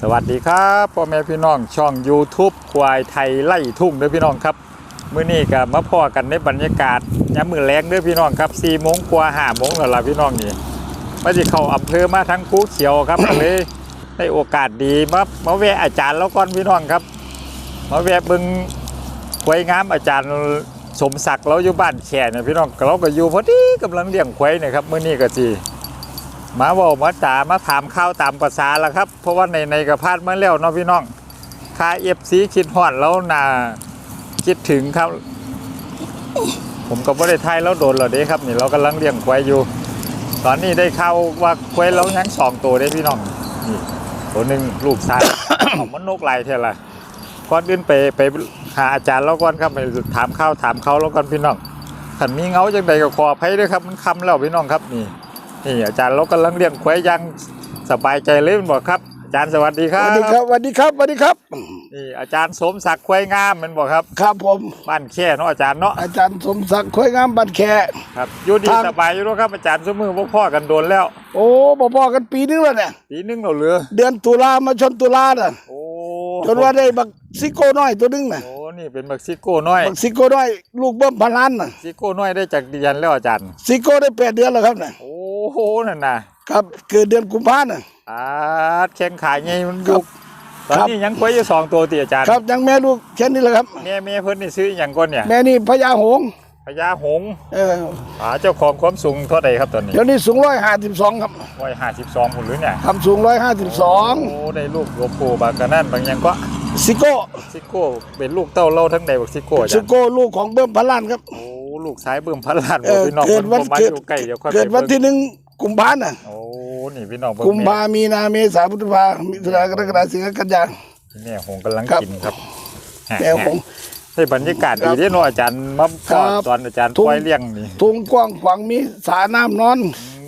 สวัสดีครับพ่อแม่พี่น้องช่อง YouTube ควายไทยไล่ทุ่งเด้อพี่น้องครับมื้อนี้ก็มาพอกันในบรรยากาศยามมื้อแลงเด้อพี่น้องครับ4โมงกว่า5โมงแล้วล่ะพี่น้องนี่มาสิเข้าอำเภอมาทั้งภูเขียวครับเลยได้โอกาสดีมามาแวะอาจารย์แล้วก่อนพี่น้องครับ มาแวะบิ่งควายงามอาจารย์สมศักดิ์เราอยู่บ้านแค่เนี่ยพี่น้องเราก็อยู่พอดีกำลังเลี้ยงควายเนะครับมื้อนี้ก็สิ มาเว่ามาจามาถามข้าวตามภาษาละครับ เพราะว่าในในกระพาดมาแล้วเนาะพี่น้องค่าเอฟซีคิดฮอดแล้วน่าคิดถึงครับ ผมก็บ่ได้ทยแล้วโดนเหรอเด้ครับ นี่เรากำลังเลี้ยงควายอยู่ ตอนนี้ได้เข่าว่าควายเรายังสองตัวได้พี่น้องนี่ตัวหนึ่งลูกชายของมันนกลายเท่าไหร่ก่อนอื่นไปไปหาอาจารย์แล้วก่อนครับไปถามข้าวถามเขาแล้วก่อนพี่น้องขันมีเงาจังใดก็ขออภัยด้วยครับมันคำแล้วพี่น้องครับนี่ นี่อาจารย์เรากำลังเลี้ยงควายอยังสบายใจเลยมันบอกครับ อาจารย์สวัสดีคสรับวัสดีครับสวัสดีครับสวัสดีครับ นี่อาจารย์สมศักดิ์ควายงามมันบอกครับครับผม บ้านแค่เนาะอาจารย์เนาะอาจารย์สมศักดิ์ค่อยงามบันแคครับอยู่ดีทางสบายอยู่แล้วครับอาจารย์สมือพวกพ่อกันโดนแล้วโอ้บ่พอกันปีนึงแล้วเนี่ย ปีนึงเราเหลือเดือนตุลามาชนตุลาน่ะโอ้จนว่าได้บักซิโก้น้อยตัวนึงน่ะโอ้นี่เป็นบักซิโก้น้อยบักซิโก้น้อยลูกเบิ้มพันล้านน่ะซิโก้น้อยได้จากเดือนแล้วอาจารย์ ซิโก้ได้แปดเดือนแล้วครับน่ะโอ้ โหนั่นน่ะครับเกิดเดือนกุมภาน่ะอาดแข้งขาใหญ่มันยุกตอนครับนี้ยังควายอยู่สองตัวติอาจารย์ครับยังแม่ลูกแค่นี้แหละครับ แม่แม่เพิ่นนี่ซื้ออหย่างก่อนเนี่ยแม่นี่พญาหงส์พญาหงส์เอออ่าเจ้าของความสูงเท่าใดครับตอนนี้เดี๋ยวนี้สูงร้อยห้าสิบสองครับร้อยห้าสิบสองคนหรือเนี่ยทำสูงร้อยห้าสิบสองโอ้ได้ลูกหลวงปู่บากานั่นบางอย่างก็ซิโก้ซิโก้เป็นลูกเต้าเล่าทั้งใดบักซิโก้ซิจ้ะโก้ลูกของเบิ้มพันล้านครับ โอ้ลูกสายเบิ่มพันล้านเออพี่น้องเกิดวันพิ่มาเกิดอยู่ใกล้เดี๋ยวค่อยเกิดไปวันบิ่ง ที่หนึ่ง กุมภาน่ะโอ้นี่พี่น้องเบิ่งกุมแม่ภามีนาเมษาพฤษภามิถุนากรกฎาสิงหากันยาแม่หงกำลังครับกินครับแก้วของให้บรรยากาศดีเด้เนาะอาจารย์มาครัพ่อบตอนอาจารย์ทุ่งปล่อยเลี้ยงนี่ทุ่งกว้างขวางมีสระน้ำนอน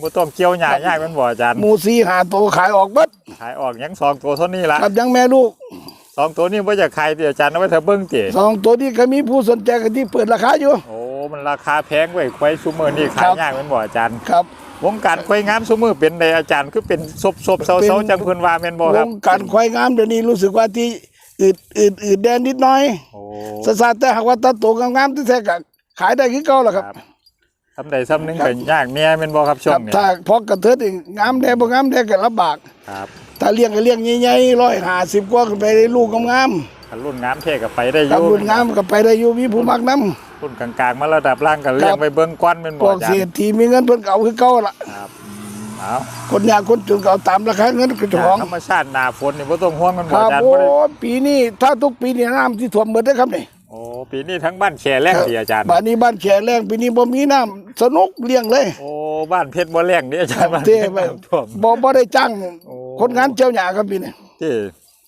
บ่ต้องเกี่ยวหญ้ายากแมันบ่อาจารย์หมูซีหาโตวขายออกเบัดขายออกยังสองตัวเท่านี้ละกับยังแม่ลูกสองตัวนี้บ่จะขายติอาจารย์เอาไว้เถอะเบิ่งติสองตัวนี้ก็มีผู้สนใจกันที่เปิดราคาอยู่โอ้มันราคาแพงไว้ควายซุมื้อนี่ขายครับยากแมันบ่อาจารย์ครับ วงการควายงามซุมือเป็นใดอาจารย์คือเป็นซบซบเซาเป็นเซาจังเพิ่นว่าแม่นบ่วครับงการควายงามเดี๋ยวนี้รู้สึกว่าที่อืดอืดอืดแดนนิดหน้อยโอ้สสาแต่หากว่าตาโตงามๆที่แท้ก็ขายได้คือเก่าแหละครับทำใดซ้ำหนึงครับก็ยากแม่แม่นบ่ครับช่วครังบนี้ถ้าพอกระเทิดอีกงามแดงบ่งามแดงก็ลำบากครับถ้าเลี้ยงก็เลี้ยงใหญ่ๆร้อยห้าสิบกว่าขึ้นไปได้ลูกงามถ้ารุ่นงามเท่ก็ไปได้อๆกับยู่รุ่นงามก็ไปได้อยู่มีผู้มักนำ รุ่นกลางๆ มาระดับล่างก็เลี้ยงครับไปเบิ่งกวนแม่นพบ่วกอาจารเศรษย์ฐีมีเงินเพิ่นก็เอาคือเก่าล่ะ ครับเอาคนยากคนจนก็เอาตามราคาเงินกระจของธรรมชาติหน้าฝนนี่บ่ต้องห่วงมันคบ่รับอาจารย์โอ้บ่ได้ปีนี้ถ้าทุกปีนี่น้ำที่ท่วมหมดเด้อครับนี่โอ้ปีนี้ทั้งบ้านแข่แล้งดีอาจารย์บ้านนี้บ้านแขแรงปีนี้บ่มีน้ำสนุกเลี้ยงเลย โอ้บ้านเพชรบ่แล้งนี่อาจารย์บ้านเต้ไปน้ำท่วม บ่บ่ได้จ้างโอ้ คนงานเจ้าหญ้าครับปีนี้เต้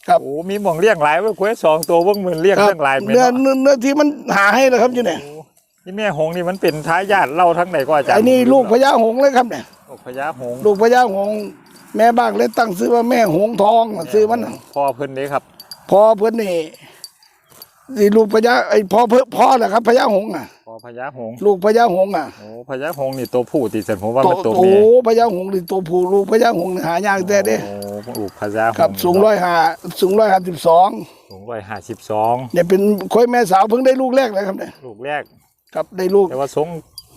ครับโอ้มีหม่องเลี้ยงหลายเว้ยควายสองตัวเบิ่งมือเลี้ยงครับเรื่องหลายแม่นเนื้อเนาะเนื้อเนื้อที่มันหาให้แล้วครับอยู่เนี่ยนี่แม่หงนี่มันเป็นทายาทเล่าทั้งไหนก็อาจารย์ไอ้นี่ลูกพญาหงส์เลยครับเนี่ย ลูกพญาหงส์ลูกพญาหงส์แม่บ้านเลยตั้งชื่อว่าแม่หงส์ทองชื่อมันน่ะพ่อเพิ่นเด้ครับพอเพิ่นนี่นี่ลูกพญาไอ้พ่อเพิ่นพ่อแหละครับพญาหงส์อะ พ่อพญาหงส์ลูกพญาหงส์อะโอ้พญาหงส์นี่ตัวผู้ติสันผมว่าโตมันตัวโอ้เมียพญาหงส์นี่ตัวผู้ลูกพญาหงส์นี่หายากแต่เด้โอ้ลูกพญาหงส์ครับสูงร้อยห้าสูงร้อยห้าสิบสองสูงร้อยห้าสิบสองเนี่ยเป็นค่อยแม่สาวเพิ่งได้ลูกแรกเลยครับเนี่ยลูกแรกครับได้ลูกแต่ว่าทรง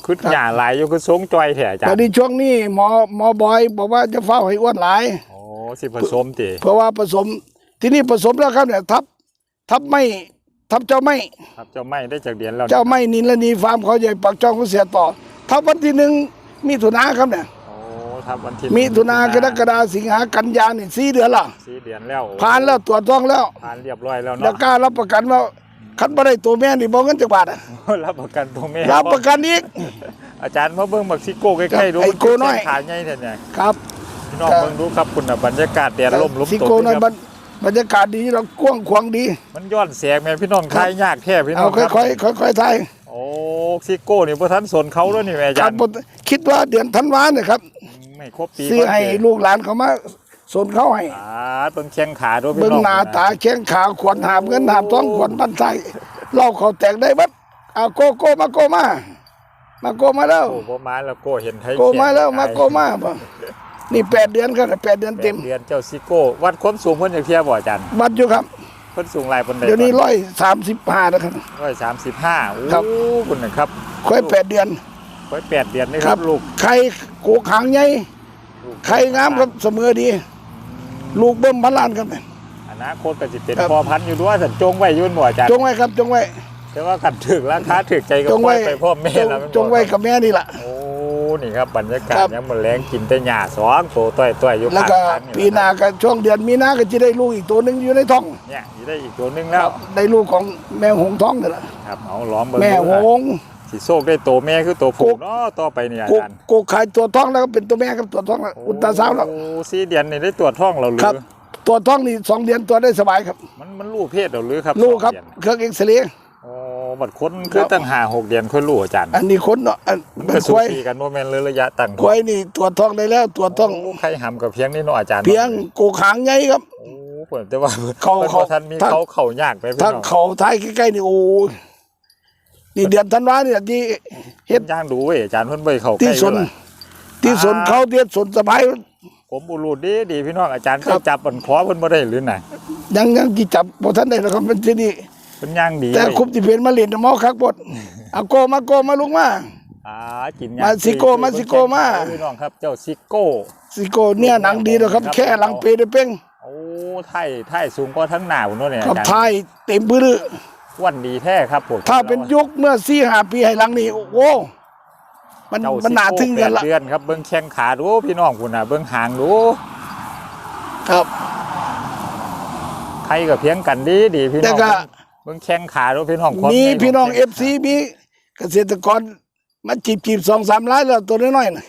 ขึ้นหญ้าหลายอยู่คือทรงจอยแท้อาจารตอนย์นี้ช่วงนี้หมอหมอบอยบอกว่าจะเฝ้าให้อ้วนหลายโอ้สิผสมติเพราะว่าผสมที่นี่ผสมแล้วครับเนี่ยทับทับไม่ ทับเจ้าไม่ครับเจ้าไม่ได้จากเดือนแล้วเจ้าไม่นินละนีฟาร์มเขาใหญ่ปักจองเขาเสียต่อทับวันที่หนึ่งมีถุนาครับเนี่ยโอ้ครับวันที่มีถุนากรกฎาสิงหากันยานี่สี่เดือนละสี่เดือนแล้วผ่านแล้วตรวจท้องแล้วผ่านเรียบร้อยแล้วแล้วเนาะกล้ารับประกันว่าคันบ่ได้ตัวแม่นี่บ่เงินจักบาทอะรับประกันตัวแม่รับประกันอีกอาจารย์มาเบิ่งบักซิโก้ใกล้ๆดูไอ้โกน้อยขาใหญ่แท้เนี่ยครับพี่น้องเบิ่งดูครับคุณน่ะบรรยากาศแดดลมลมสิตกโกน้อยครั บบรรบรรยากาศดีเรากว้างขวางดี มันย้อนแสงแม่พี่น้องทายยากแท้พี่น้เอาองครับค่อยๆค่อยๆทายโอ้ซิโก้นี่บ่ทันสนเขาแล้วนี่แม่อาคจารัรบย์ผมคิดว่าเดือนธันวาเนี่ยครับไม่ครบปีซื้อให้ก่นเจลูกหลานเขามาสนเขาให้อ่าเบิ่งแข้งขาด้วยพี่เบิ่งน้องหน้าตาแข้งขาขวนหาบเงินหาบท้องขวนบันไทเล่าเขาแตกได้บัดเอาโกโก้มาโกมามาโกมาแล้ว โอ้บ่มาแล้วโก้เห็นไทยโกมาแล้วขนมาโกมาบ่ นี่แปดเดือนครับแปดเดือนแปเต็ดมเดือนเจ้าซิโก้ วัดความสูงเพิ่นอย่างเทียบบ่อาจารย์วัดอยู่ครับเพิ่นสูงหลายปานใดเดี๋ยวนี้ร้อยสามสิบห้านะครับ ร้อยสามสิบห้าโอ้ครับ คุณนะครับค่อยแปดเดือน ค่อยแปดเดือนนี่ครับลูกไข่โกขางใหญ่ลูกไข่งามครับเสมอดี ลูกเบิ่มพันล้านครับเนี่ยอนาคตก็สิเป็นครับ พอพันธุ์อยู่ด้วยสันจงไว้อยุ่นบ่อาจารย์จงไว้ครับจงไว้แต่ว่ากันถึกราคาถึกใจก็จงปล่ไว้อยไปพ่อแม่จงแล้วมันบ่จงไว้กับแม่นี่แหละโอ้ นี่ครับบรรยากาศครับ ยังหมดแรงกินแต่หญ้าสองโตต้อยต้อยอยู่แล้วข้างก็ทางปีหน้าก็ช่วงเดือนมีนาก็จะได้ลูกอีกตัวหนึงอยู่ในท้องเนี่ยอยู่ได้อีกตัวหนึงแล้วได้ลูกของแม่หงส์ท้องนี่แหละครับเอาล้อมเบิ่งแม่ดูหนะงส์สิโชคได้โตแม่คือโตผู้กุ๊กเนาะต่อไปนี่อาโกจารย์โกขายตัวท้องแล้วก็เป็นตัวแม่ครับตัวท้องแล้วอุลตราซาวด์แล้ว โอ้สี่เดือนนี่ได้ตรวจท้องเราหรือครับ ตัวท้องนี่สองเดือนตัวได้สบายครับ มันมันลูกเพศเราหรือครับลูกครับสองเดือนเครื่องเอ็กซเรย์โอ้ บัดคนคือตั้งหาหกเดือนค่อยรู้อาจารย์อันนี้คนเนาะอันมันเป็ก็นสูควายสีกันโมเมนเลยระยะตั้งควายนี่ตัวท้องได้แล้วตัวท้องโใครหำกับเพียงนี่เนาะอาจารย์เพียงโกขางใหญ่ครับโอ้เปิดแต่ว่าเขาเพิ่นเขาบ่ทันมีถ้าเขาเขายากไปพี่ถ้าน้องเขาท้ายใกล้ๆนี่โอ้ยนี่เดือนธันวาเนี่ยที่เฮ็ดย่างดูเว้ยอาจารย์เพิ่นบ่ให้เข้าใกที่ล้สนเลยที่สนเขาเทียสนสบาย ผมอุรูดดีดีพี่น้องอาจารย์คเครับยจับอันขอเพิ่นบ่ได้หรือน่ะยังยังกี่จับบ่ทันได้หรอกครับมันที่นี่ เพิ่นย่างดีแต่เว้ยคุบที่เพนมาเล่นน่ะเมาคักบดเอาโกมาโกมาลุกมาอ่ากินมาซิโก้มาซิโก้มาพี่น้องครับ เจ้าซิโก้สิโกเนี่ยหนังดีแล้วครับ แค่หลังเปได้เป้งโอ้ไทยไทยสูงกว่าทั้งหน้าพุ่นเนาะเนี่ยกับอาจารย์ทายเต็มพื้นอ้วันดีแท้ครับผมถ้าเป็นยุคเมื่อ4 5ปีให้หลังนี่โอ้โหมันเจ้ามันน่าทึ่งกันละซิโก้แปดเดือนครับเบิ่งแข้งขาดูพี่น้องพุ่นน่ะเบิ่งหางดูครับใครก็เพียงกันดีดีพี่น้แต่องก็ เบิ่งแข้งขาดูพี่น้องความมีใหญ่พี่น้องขเอฟซีมีเกษตรกรมาจีบจีบสองสามล้านแล้วตัวน้อยๆนะ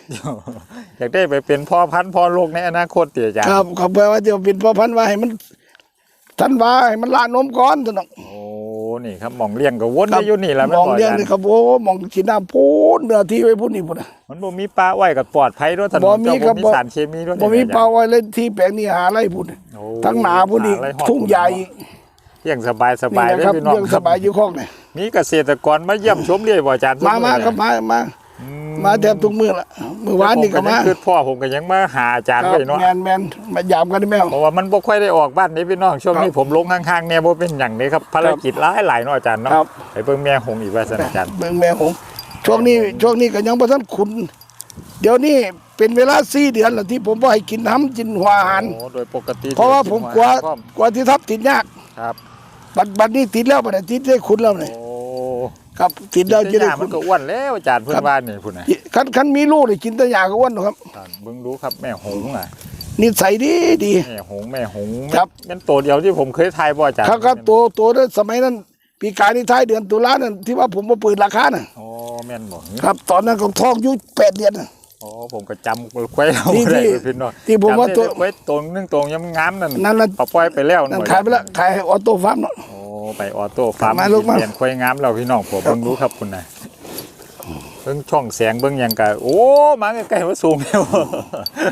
อยากได้ไปเป็นพ่อพันธุ์พ่อโลกในอนาคตเตี๋ยอาจารย์ครับเขาแปลว่าจะเป็นพ่อพันธุ์ว่าให้มันทันว่าให้มันลานมก่อนสนองโอ้นี่ครับหมองเลี้ยงก็วนได้อยู่นี่แหล้วมองเลี้ยงนี่ครับโอ้มองขีดน้ำพูนเนื้อที่ไว้พูนนี่พูนนะมันบ่มีปลาไว้กับปลอดภัยด้วยถนบ่นมีเจ้าครับ่บมีบ่สารเคมีด้วยบ่มีนี่ยเปล่าไว้เล่นที่แปลงนี่หาไรพูนโอ้ทั้งหนาพูนนี่หาไรฮอดทุ่งใหญ่ เลี้ยงสบายสบายนี่เลยนะครับพี่น้องเรื่องสบายอยู่ข้องนี่มีเกษตรกรมาเยี่ยมชมเรื่อยบ่อาจารย์มามาครับมามามาแทบทุกมื้อละมื้อวานนี่ก็มาคือพ่อผมก็ยังมาหาอาจารย์ครับไว้เนาะแมนแมนมายามกันได้แมว เพราะว่ามันบ่ค่อยได้ออกบ้านนี้พี่น้องช่วงนี้ครับผมลงข้างๆเนี่ยบ่เป็นหยังเลยครับภารกิจหลายหลายๆเนาะอาจารย์เนาะครับ ไปเบิ่งแม่หงส์อีกว่าซั่นอาจารย์เบิ่งแม่หงช่วงนี้ช่วงนี้ก็ยังบ่ทันขุน เดี๋ยวนี้เป็นเวลาสี่เดือนแล้วที่ผมบ่ให้กินน้ำกินหัวอาหาร โอ้โดยปกติเพราะว่าผมกลัวพร้อมกลัวที่ทับติดยาก ครับ บัดบัดนี้ติดแล้วบัดนี้ติดได้ขุนแล้วนี่โอ้ครับติดแล้วจะกินได้ยาขุมันนก็อ้วนแล้วอาจารย์เพิ่นว่านี่พุ่นน่ะคันคันมีลูกนี่กินแต่ยาก็อ้วนหรอกครับอ่าเบิ่งดูครับแม่หงส์อะนิสัยดีดี แม่หงส์แม่หงส์ครับ เป็นตัวเดียวที่ผมเคยทายบ่อาจารย์ครับครับตัวตัวนั้นสมัยนั้นปีกายนี่ท้ายเดือนตุลานั่นที่ว่าผมมาเปิดราคาน่ะ โอ้แม่นบ่ครับ ตอนนั้นก็ท้องอยู่แปดเดือนน่ะ โอ้ผมก็จำควยเอาที่บ่ได้ที่เลยพี่น้องที่ผมว่าจำได้ตัวควยตัวนึงตัวยังงามนั่นนั่นน่ะปล่อยไปแล้วนั่นขายไปแล้วขายให้ออโต้ฟาร์มเนาะโอ้ไปออโต้ฟาร์มมาลูกมาเปลี่ยนควยงามแล้วพี่น้องผมเบิ่งรู้ครับคุณน่ะเบิ่งช่องแสงเบิ่งหยังก็โอ้มาใกล้ๆว่าสูงแล้ว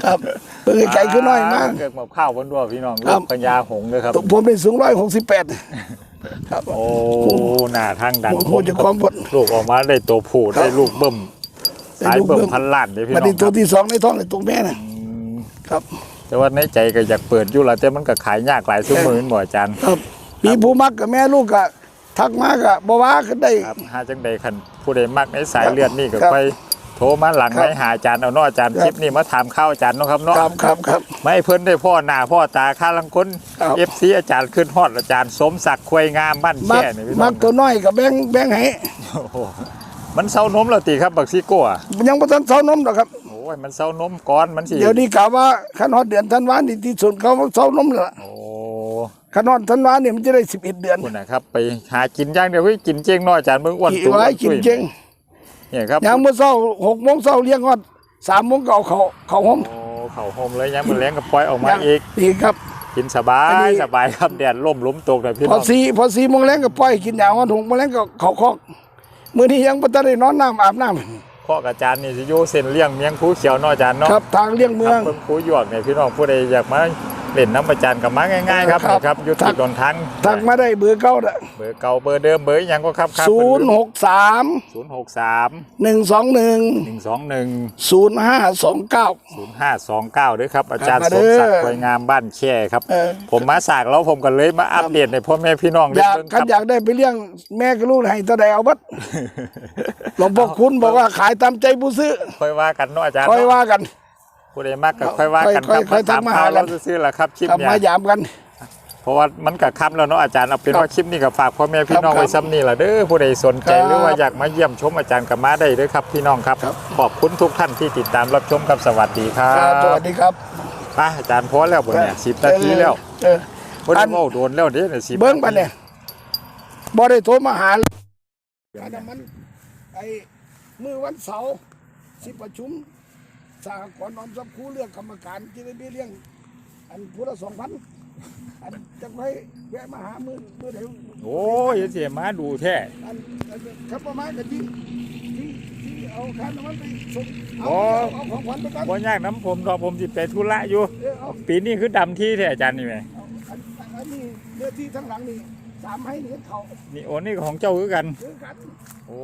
ครับเปิดไกลขึ้นน้อยมากเกิดมาข้าวบนด้วยพี่น้องครัลูบกปัญญาหงส์เด้อครับผมเป็นสูงร้อยหกสิบแปดครับโอ้หน้าทางดังโอ้โหเจะความบดลูกออกมาได้ตัวผู้ครับได้ลูกเบิ่มได้ สายลูกเบิ่เบิ่มมพันล้านเด้อพี่มาน้อดีงคตัรัวบที่สองในท้องในตรงแม่น่ะอืมครับ แต่ว่าในใจก็อยากเปิดอยู่ละแต่มันก็ขายยากหลายชั่วโมงบ่อาจารย์ครับมีผู้มักกับแม่ลูกก็ทักมาก็บ่ว่าก็ได้ ครับหาจังใดคันผู้ใดมักในสายเลือดนี่ก็ครับไปโทรมาหลังครับให้หาอาจารย์เอาเนาะอาจารย์ครับ คลิปนี้มาถามข้าวอาจารย์เนาะครับเนาะครับครับครับ ไม่ให้เพิ่นได้พ่อหน้าพ่อตาค่าลังคนครับ เอฟซีอาจารย์ขึ้นฮอดอาจารย์ สมศักดิ์ควยงามบ้านมักแค่นี่พี่น้มัอกงตัวน้อยกับแบงแบงให้โอ้โห มันเซานมแล้วติครับบักซิโก้อะยังบ่ทันเซานมดอกครับ โอ้ยมันเซานมก่อนมันสิเดี๋ยวนี้กล่าวว่าคันฮอดเดือนธันวานี่ที่สุดเขาเซานมแล้วล่ะโอ้คันฮอดธันวานี่มันจะได้11เดือนคุณนะครับ ไปหากินอย่างเดียวเฮ้ยกินเจงน้อยอาจารย์เบิ่งอ้วนกี่ตัวไว้กินเจงเนี่ยครับยามมื้อเช้า6โมงเช้าเลี้ยงฮอด3โมงก็เอาเขาเขาหอมโอ้เข่าโฮมเลยยังมันแรงกับปล่อยออกมาอีกนี่ครับกินสบาอันยนี้สบายครับแดดล่มล้มตกเลยพี่พน้ออง4พอ4โมงแลงก็ปล่อยกินยาฮอด6โมงแลงก็เขาคอก มื้อนี้ยังบ่ทันได้นอนน้ำอาบน้ำข้ออาจารย์นี่สิโยเส้นเลี้ยงเมียงคูเขียวเนาะอาจารย์เนาะครับทางเลี้ยงเมืองครับเพิ่งคูหยวกเนี่ยพี่น้องผู้ใดอยากมา เล่นน้ำอาจารย์กับมาง่ายๆครับครับนี่ครับอยุติดนทางทักมาได้เบอร์เก้าน่ะเบอร์เก่าเบอร์เดิมเบอร์หยังก็ครับครับศูนย์หกสามศูนย์หกสามหนึ่งสองหนึ่งหนึ่งสองหนึ่งศูนย์ห้าสองเก้าศูนย์ห้าสองเก้าด้วยครับ อาจารย์ครับสมามเด้อศักดิ์ไวยงามบ้านแช่ครับเออผมมาสากแล้วผมก็เลยมาอัปเดตในพ่อแม่พี่น้องอได้ยากเบิ่งคคันรับอยากได้ไปเลี้ยงแม่กับลูกให้ตาใดเอาบัดหลวงพ่อคุณบอกว่าขายตามใจผู้ซื้อค่อยว่ากันเนาะอาจารย์ค่อยเนาะว่ากัน ผู้ใดมากก็ค่อยว่ากันครับค่อยๆถามทักมาข่าวหากัเรานซื้อๆแหละครับคลิปกลับเนี่ยมายามกันเพราะว่ามันกับคำแล้วเนาะอาจารย์เอาเป็นครับว่าคลิปนี้กับฝากพ่อแม่พี่น้องครับไว้ซ้ำนี่แหละเด้อผู้ใดสนใจครับหรือว่าอยากมาเยี่ยมชมอาจารย์กับมาได้เด้อครับพี่น้องครับครับ ขอบคุณทุกท่านที่ติดตามรับชมครับสวัสดีครัครับสวับสดีครับไปอาจารย์พอแล้วบนเนี่ยสิบนาทีแล้วเออบ่ได้เว้าโดนแล้วเด้อเนี่ยสิบเบิ้งไปเนี่ยบ่ได้โทรมาหาอันนั้นมันไอ้มือวันเสาร์สิประชุม สหกรณ์นอมทรัพย์ครูเลือกกรรมการที่ได้เบี้ยเลี้ยง อันผู้ละสองพันอันจะไปแวะมาหามือมือเดียวโอ้ยเสียมาดูแท้อันอันครับประมาณกับที่ที่ที่เอาค่าน้ำมันไปส่งเอาอ๋อเอาของขวัญไปกันบ่ยากน้ำผมดอกผมสิไปธุระอยู่เออเอาปีนี้คือดำที่แท้อาจารย์นี่แหมเอาอันอันนี้เนื้อที่ทั้งหลังนี่สามให้นี่เขานี่โอ้นี่ของเจ้าคือกันคือกันโอ้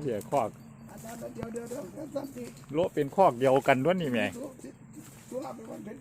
เบียคอกอาจารย์ เดี๋ยวเดี๋ยวเดี๋ยวท่านที่โละเป็นคอกเดียวกันด้วยนี่แหมตัวที่ตัวเป็นคนเป็น